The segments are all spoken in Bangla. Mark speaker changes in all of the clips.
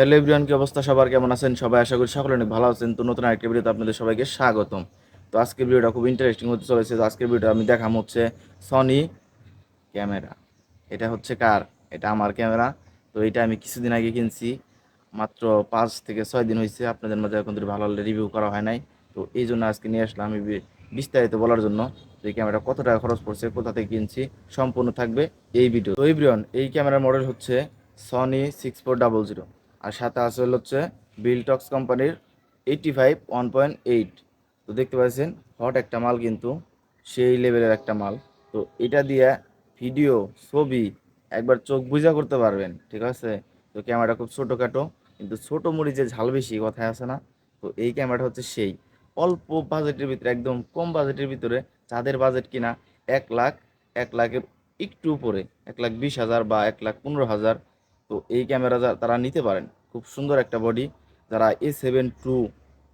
Speaker 1: হ্যালো এভরিওয়ান, কি অবস্থা? সবার কেমন আছেন? সবাই আশা করি সকলে অনেক ভালো আছেন। তো নতুন আরেকটা ভিডিওতে আপনাদের সবাইকে স্বাগতম। তো আজকের ভিডিওটা খুব ইন্টারেস্টিং হতে চলেছে। তো আজকের ভিডিওটা আমি দেখাম হচ্ছে সনি ক্যামেরা। এটা হচ্ছে কার? এটা আমার ক্যামেরা। তো এটা আমি কিছুদিন আগে কিনছি। মাত্র পাঁচ থেকে ছয় দিন হয়েছে। আপনাদের মাঝে এখন ধরে ভালো রিভিউ করা হয় নাই। তো এই জন্য আজকে নিয়ে আসলাম আমি বিস্তারিত বলার জন্য এই ক্যামেরা কত টাকা খরচ পড়ছে, কোথা থেকে কিনছি, সম্পূর্ণ থাকবে এই ভিডিও। তো এভরিওয়ান, এই ক্যামেরার মডেল হচ্ছে Sony six four double zero আর সাথে আছে হচ্ছে বিলটক্স কোম্পানির eighty five one point eight তো দেখতে পাচ্ছেন হট একটা মাল কিন্তু, সেই লেভেলের একটা মাল। তো এটা দিয়ে ভিডিও ছবি একবার চোখ বুঝা করতে পারবেন, ঠিক আছে? তো ক্যামেরাটা খুব ছোটোখাটো, কিন্তু ছোটো মুড়ি যে ঝাল বেশি কথায় আছে না? তো এই ক্যামেরাটা হচ্ছে সেই। অল্প বাজেটের ভিতরে, একদম কম বাজেটের ভিতরে, যাদের বাজেট কিনা এক লাখ, এক লাখের একটু উপরে, এক লাখ বিশ হাজার বা এক লাখ পনেরো হাজার, তো এই ক্যামেরা তারা নিতে পারেন। খুব সুন্দর একটা বডি যারা A seven two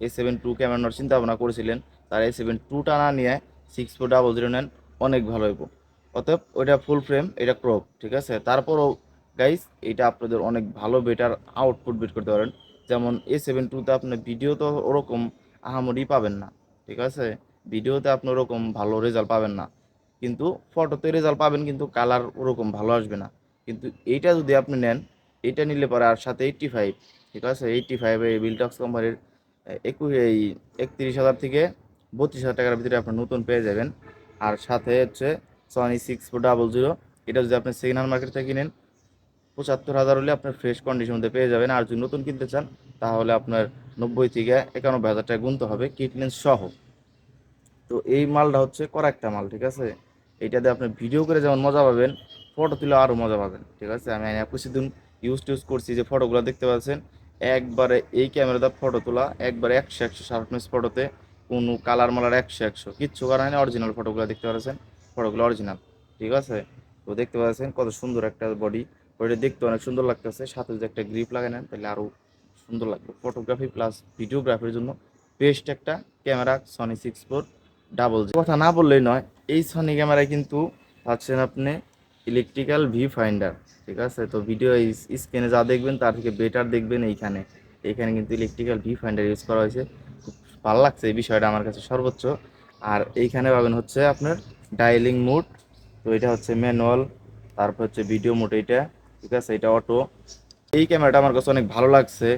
Speaker 1: A seven two camera নেওয়ার চিন্তা ভাবনা করেছিলেন, তারা এ সেভেন টুটা না নিয়ে সিক্স ফোর ডাবল জিরো নেন অনেক ভালো হইব। অতএব ওইটা ফুল ফ্রেম এটা ক্রপ ঠিক আছে? তারপরও গাইস এটা আপনাদের অনেক ভালো বেটার আউটপুট বের করতে পারেন। যেমন এ সেভেন টুতে আপনি ভিডিও তো ওরকম আহামরি পাবেন না, ঠিক আছে? ভিডিওতে আপনি ওরকম ভালো রেজাল্ট পাবেন না। কিন্তু ফটোতে রেজাল্ট পাবেন, কিন্তু কালার ওরকম ভালো আসবে না। কিন্তু এইটা যদি আপনি নেন এটা নিলে পরে আর সাথে এইট্টি ফাইভ ঠিক আছে? এইট্টি ফাইভ এই বিলটক্স কোম্পানির একুশ, এই একত্রিশ হাজার থেকে বত্রিশ হাজার টাকার ভিতরে আপনি নতুন পেয়ে যাবেন। আর সাথে হচ্ছে Sony six four double zero এটা যদি আপনি সেকেন্ড হ্যান্ড মার্কেট থেকে কিনেন, পঁচাত্তর হাজার হলে আপনার ফ্রেশ কন্ডিশন মধ্যে পেয়ে যাবেন। আর যদি নতুন কিনতে চান, তাহলে আপনার নব্বই থেকে একানব্বই হাজার টাকা গুনতে হবে কিট সহ। তো এই মালটা হচ্ছে করা একটা মাল, ঠিক আছে? এইটাতে আপনি ভিডিও করে যেমন মজা পাবেন ফটো তুলে আরও মজা পাবেন, ঠিক আছে? আমি কিছুদিন ইউজ টিউজ করছি যে ফটোগুলো দেখতে পাচ্ছেন। একবারে এই ক্যামেরাতে ফটো তোলা, একবারে একশো একশো শার্পনেস ফটোতে, কোনো কালার মালার একশো একশো, কিচ্ছু করা হয়নি অরিজিনাল ফটোগুলো দেখতে পাচ্ছেন, ফটোগুলো অরিজিনাল ঠিক আছে? তো দেখতে পাচ্ছেন কত সুন্দর একটা বডি বডিটা দেখতে অনেক সুন্দর লাগতেছে, সাথে যদি একটা গ্রিপ লাগাই নেন, তাহলে আরও সুন্দর লাগবে। ফটোগ্রাফি প্লাস ভিডিওগ্রাফির জন্য বেস্ট একটা camera Sony six four double কথা না বললেই নয়, এই সনি ক্যামেরায় কিন্তু পাচ্ছেন আপনি ইলেকট্রিক্যাল ভি ফাইন্ডার ঠিক আছে? তো ভিডিও স্ক্রিনে যা দেখবেন তার থেকে বেটার দেখবেন এইখানে। এইখানে কিন্তু ইলেকট্রিক্যাল ভি ফাইন্ডার ইউজ করা হয়েছে। খুব ভালো লাগছে এই বিষয়টা আমার কাছে সর্বোচ্চ। আর এইখানে পাবেন হচ্ছে আপনার ডায়ালিং মোড তো এটা হচ্ছে ম্যানুয়াল তারপর হচ্ছে ভিডিও মোড এইটা ঠিক আছে? এটা অটো এই ক্যামেরাটা আমার কাছে অনেক ভালো লাগছে।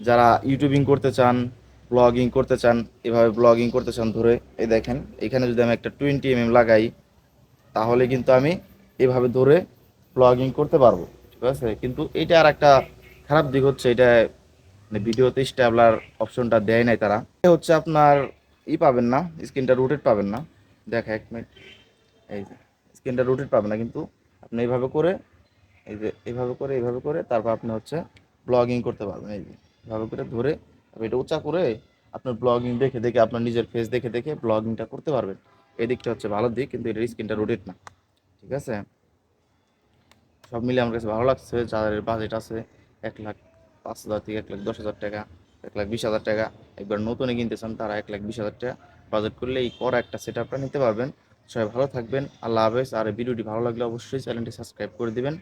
Speaker 1: যারা ইউটিউবিং করতে চান ব্লগিং করতে চান, এভাবে ব্লগিং করতে চান ধরে, এই দেখেন, এখানে যদি আমি একটা টোয়েন্টি এমএম লাগাই, তাহলে কিন্তু আমি এভাবে ধরে ব্লগিং করতে পারব। ঠিক আছে? কিন্তু এটা আর একটা খারাপ দিক হচ্ছে, এটা মানে ভিডিওতে স্ট্যাবলার অপশনটা দেয় নাই তারা। হচ্ছে আপনার ই পাবেন না, স্ক্রিনটা রোটেট পাবেন না। দেখা, এক মিনিট। এই যে, স্ক্রিনটা রোটেট পাবেন না, কিন্তু আপনি এইভাবে করে, এই যে এইভাবে করে এইভাবে করে, তারপর আপনি হচ্ছে ব্লগিং করতে পারবেন। এই যে, এভাবে করে ধরে, তারপর এটা উঁচা করে আপনার ব্লগিং দেখে দেখে আপনার নিজের ফেস দেখে দেখে ব্লগিংটা করতে পারবেন। এই দিকটা হচ্ছে ভালো দিক, কিন্তু এটার স্ক্রিনটা রোটেট না। ঠিক আছে? সব মিলে আমার কাছে ভালো লাগছে, যাদের বাজেট আছে এক লাখ পাঁচ হাজার থেকে এক লাখ দশ হাজার টাকা, এক লাখ বিশ হাজার টাকা। একবার নতুনে কিনতে চান তারা এক লাখ বিশ হাজার টাকা বাজেট করলে এই করা একটা সেট আপটা নিতে পারবেন। সবাই ভালো থাকবেন, আল্লাহ হাফেজ। আর ভিডিওটি ভালো লাগলে অবশ্যই চ্যানেলটি সাবস্ক্রাইব করে দিবেন।